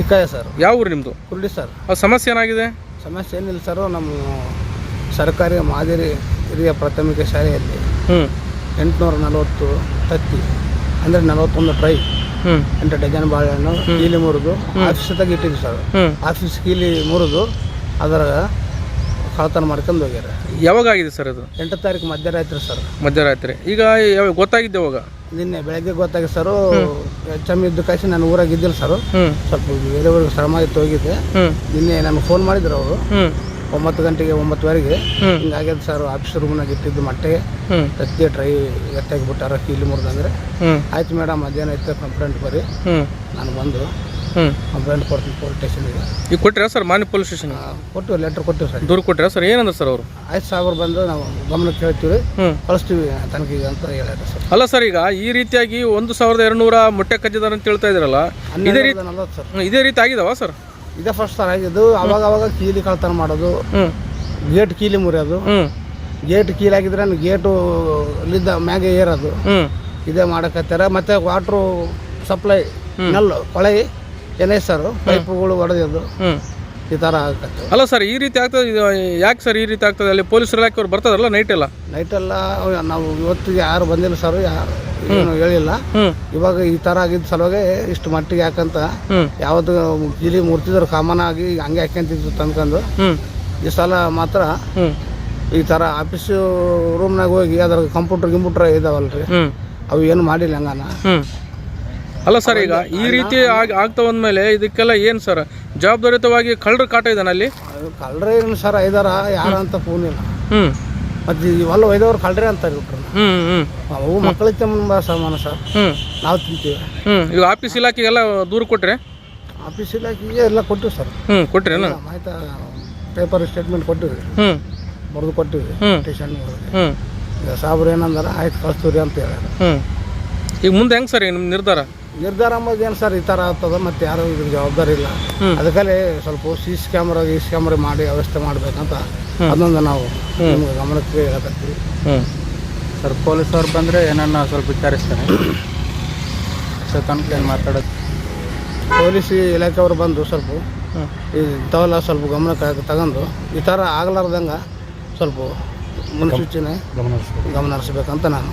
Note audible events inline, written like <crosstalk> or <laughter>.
ತಿಕ್ಕಾಯ sir. ಯಾವ ಊರು ನಿಮ್ಮದು ಕುರುಡಿ ಸರ್. ಆ ಸಮಸ್ಯೆ ಏನಾಗಿದೆ? ಸಮಸ್ಯೆ ಏನಿಲ್ಲ ಸರ್ ನಮ್ಮ ಸರ್ಕಾರಿ ಮಾದರಿ ಹಿರಿಯ ಪ್ರಾಥಮಿಕ ಶಾಲೆಯಲ್ಲಿ ಹ್ಞೂ ಎಂಟುನೂರ ನಲವತ್ತು ತತ್ತಿ ಅಂದರೆ ನಲವತ್ತೊಂದು ಟ್ರೈ ಹ್ಞೂ ಎಂಟು ಡಜನ್ ಬಾಳೆಹಣ್ಣು ಕೀಲಿ ಮುರಿದು ಆಫೀಸ್ದಾಗ ಇಟ್ಟಿದ್ವಿ ಸರ್. ಹ್ಞೂ ಆಫೀಸ್ ಕೀಲಿ ಮುರಿದು ಅದರ ಕಳತನ ಮಾಡ್ಕೊಂಡು ಹೋಗ್ಯಾರ. ಯಾವಾಗ ಆಗಿದೆ ಸರ್ ಅದು? ಎಂಟು ತಾರೀಕು ಮಧ್ಯರಾತ್ರಿ ಸರ್. ಮಧ್ಯರಾತ್ರಿ. ಈಗ ಯಾವಾಗ ಗೊತ್ತಾಗಿದ್ದೆ ಅವಾಗ ನಿನ್ನೆ ಬೆಳಗ್ಗೆ ಗೊತ್ತಾಗಿ ಸರ್ ಎಚ್ ಇದ್ದು ಕಳಿಸಿ ಕಾಯಿಸಿ ನಾನು ಊರಾಗ ಇದ್ದಿಲ್ಲ ಸರ್. ಸ್ವಲ್ಪ ಬೇರೆ ಊರಿಗೆ ಶ್ರಮ ಇತ್ತು ಹೋಗಿದ್ದೆ ನಿನ್ನೆ ನಮ್ಗೆ ಫೋನ್ ಮಾಡಿದ್ರು ಅವರು. ಒಂಬತ್ತು ಗಂಟೆಗೆ ಒಂಬತ್ತುವರೆಗೆ. ಹಿಂಗಾಗ್ಯದ ಸರ್ ಆಫೀಸ್ ರೂಮ್ನಾಗ ಇಟ್ಟಿದ್ದು ಮಟ್ಟೆ. ಸತ್ಯ ತತ್ತಿ ಟ್ರೈ ಎತ್ತಾಗಿ ಬಿಟ್ಟಾರ ಕೀಲಿ ಮುರಿದಂದ್ರೆ ಆಯ್ತು ಮೇಡಮ್ ಅದೇನಾಯ್ತು ಇತ್ತು ಕಂಪ್ಲೇಂಟ್ ಬರೀ. ನಾನು ಬಂದು ಕಂಪ್ಲೇಂಟ್ ಕೊಡ್ತೀನಿ ಪೊಲೀಸ್ ಸ್ಟೇಷನ್ಗೆ. ಈಗ ಕೊಟ್ಟಿರಾ ಸರ್ ಮಾನ್ಯ ಪೊಲೀಸ್ ಸ್ಟೇಷನ್ ಕೊಟ್ಟು ಲೆಟ್ರ್ ಕೊಟ್ಟಿವಿ ಸರ್. ದೂರ ಕೊಟ್ಟಿರಾ ಸರ್? ಏನಂದ್ರೆ ಸರ್ ಅವರು? ಆಯ್ತು ಸಾವಿರ ಬಂದು ನಾವು ಗಮನಕ್ಕೆ ಹೇಳ್ತೀವಿ ಹ್ಞೂ ಕಳಿಸ್ತೀವಿ ತನಿಖೆಗೆ ಅಂತ ಹೇಳಿದ್ರು ಸರ್. ಅಲ್ಲ ಸರ್ ಈಗ ಈ ರೀತಿಯಾಗಿ ಒಂದು ಸಾವಿರದ ಎರಡು ನೂರ ಮೊಟ್ಟೆ ಕಚ್ಚಿದಾರೆ ಅಂತ ಹೇಳ್ತಾ ಇದ್ರಲ್ಲ ಇದೇ ರೀತಿ ನಲ್ವತ್ತು ಸರ್. ಇದೇ ರೀತಿ ಆಗಿದಾವ ಸರ್? ಇದೇ ಫಸ್ಟ್ ಸರ್ ಆಗಿದ್ದು ಅವಾಗ ಅವಾಗ ಕೀಲಿ ಕಳ್ತನ ಮಾಡೋದು. ಗೇಟ್ ಕೀಲಿ ಮುರಿಯೋದು. ಗೇಟ್ ಕೀಲಿ ಆಗಿದ್ರೆ ಗೇಟು ಅಲ್ಲಿದ್ದ ಮ್ಯಾಗೆ ಏರೋದು. ಇದೇ ಮಾಡಕತ್ತಾರ. ಮತ್ತೆ ವಾಟ್ರು ಸಪ್ಲೈ ನಲ್ಲು ಕೊಳೆ ಏನೇ ಸರ್ ಪೈಪ್ಗಳು ಹೊಡೆದಿದ್ದು ಈ ಥರ ಆಗತ್ತೆ. ಅಲ್ಲ ಸರ್ ಈ ರೀತಿ ಆಗ್ತದೆ ಇದು ಯಾಕೆ ಸರ್ ಈ ರೀತಿ ಆಗ್ತದೆ? ಅಲ್ಲಿ ಪೊಲೀಸ್ ಇಲಾಖೆಯವ್ರು ಬರ್ತದಲ್ಲ ನೈಟ್ ಎಲ್ಲ? ನೈಟೆಲ್ಲ ನಾವು ಇವತ್ತಿಗೆ ಯಾರು ಬಂದಿಲ್ಲ ಸರ್ ಯಾರು ಏನು ಹೇಳಿಲ್ಲ. ಇವಾಗ ಈ ಥರ ಆಗಿದ್ದ ಸಲುವಾಗಿ ಇಷ್ಟು ಮಟ್ಟಿಗೆ ಯಾಕಂತ ಯಾವ್ದು ಇಲ್ಲಿ ಗಿಲಿ ಮುರ್ತಿದ್ರು ಕಾಮನ್ ಆಗಿ ಹಂಗೆ ಹಾಕ್ಯಂತಿದ್ರು ತಂದ್ಕೊಂಡು. ಈ ಸಲ ಮಾತ್ರ ಈ ಥರ ಆಫೀಸ್ ರೂಮ್ನಾಗ ಹೋಗಿ ಅದ್ರ ಕಂಪ್ಯೂಟರ್ ಗಿಂಪ್ಯೂಟರ್ ಇದಾವಲ್ರಿ. ಅವು ಏನು ಮಾಡಿಲ್ಲ ಹಂಗಾನ. ಅಲ್ಲ ಸರ್ ಈಗ ಈ ರೀತಿ ಆಗಿ ಆಗ್ತಾ ಬಂದ್ಮೇಲೆ ಇದಕ್ಕೆಲ್ಲ ಏನು ಸರ್? ಜವಾಬ್ದಾರಿತವಾಗಿ ಕಳ್ಳರು ಕಾಟ ಇದ್ದಾನೆ ಅಲ್ಲಿ? ಕಳ್ರೆ ಏನು ಸರ್ ಐದಾರ ಯಾರಂತ ಫೋನ್ ಇಲ್ಲ. ಹ್ಞೂ ಮತ್ತೆ ಇವೆಲ್ಲ ಒಯ್ದವ್ರು ಕಳ್ಳರಿ ಅಂತಾರೆ ಬಿಟ್ರು ಹ್ಞೂ ಹ್ಞೂ ಅವು ಮಕ್ಕಳಿಗೆ ತುಂಬ ಸಮಾನ ಸರ್. ಹ್ಞೂ ನಾವು ತಿಂತೀವಿ. ಹ್ಞೂ ಈಗ ಆಫೀಸ್ ಇಲಾಖೆಗೆಲ್ಲ ದೂರು ಕೊಟ್ರೆ? ಆಫೀಸ್ ಇಲಾಖೆಗೆ ಎಲ್ಲ ಕೊಟ್ಟಿವಿ ಸರ್. ಹ್ಞೂ ಕೊಟ್ರಿ ಮಾಹಿತಿ ಪೇಪರ್ ಸ್ಟೇಟ್ಮೆಂಟ್ ಕೊಟ್ಟಿವಿ. ಹ್ಞೂ ಬರೆದು ಕೊಟ್ಟಿವಿ ಸ್ಟೇಷನ್ ಹ್ಞೂ ಈಗ ಸಾಬ್ರು ಏನಂದಾರ ಆಯ್ತು ಕಳಿಸ್ತೀವಿ ಅಂತ ಹೇಳಿ ಹ್ಞೂ ಈಗ ಮುಂದೆ ಹೆಂಗೆ ಸರ್ ನಿಮ್ಮ ನಿರ್ಧಾರ? ನಿರ್ಧಾರ ಅಂಬೋದು ಏನು ಸರ್ ಈ ಥರ ಆಗ್ತದೆ? ಮತ್ತು ಯಾರು ಇದ್ರ ಜವಾಬ್ದಾರಿ ಇಲ್ಲ. ಅದಕ್ಕಲ್ಲಿ ಸ್ವಲ್ಪ ಸಿ ಸಿ ಕ್ಯಾಮ್ರಾ ಈ ಸಿ ಕ್ಯಾಮ್ರಾ ಮಾಡಿ ವ್ಯವಸ್ಥೆ ಮಾಡಬೇಕಂತ ಅದೊಂದು ನಾವು ನಿಮ್ಗೆ ಗಮನಕ್ಕೆ ಹೇಳಕತ್ತೀವಿ. ಹ್ಞೂ ಸರ್ ಪೊಲೀಸ್ ಅವ್ರು ಬಂದರೆ ಏನನ್ನ ಸ್ವಲ್ಪ ವಿಚಾರಿಸ್ತಾರೆ. <coughs> ಸರ್ ತನಕ ಏನು ಮಾತಾಡೋದು? ಪೊಲೀಸ್ ಇಲಾಖೆಯವರು ಬಂದು ಸ್ವಲ್ಪ ಈ ಇಂಥವೆಲ್ಲ ಸ್ವಲ್ಪ ಗಮನಕ್ಕೆ ತಗೊಂಡು ಈ ಥರ ಆಗಲಾರ್ದಂಗೆ ಸ್ವಲ್ಪ ಮುನ್ಸೂಚನೆ ಗಮನ ಹರಿಸ್ಬೇಕಂತ ನಾನು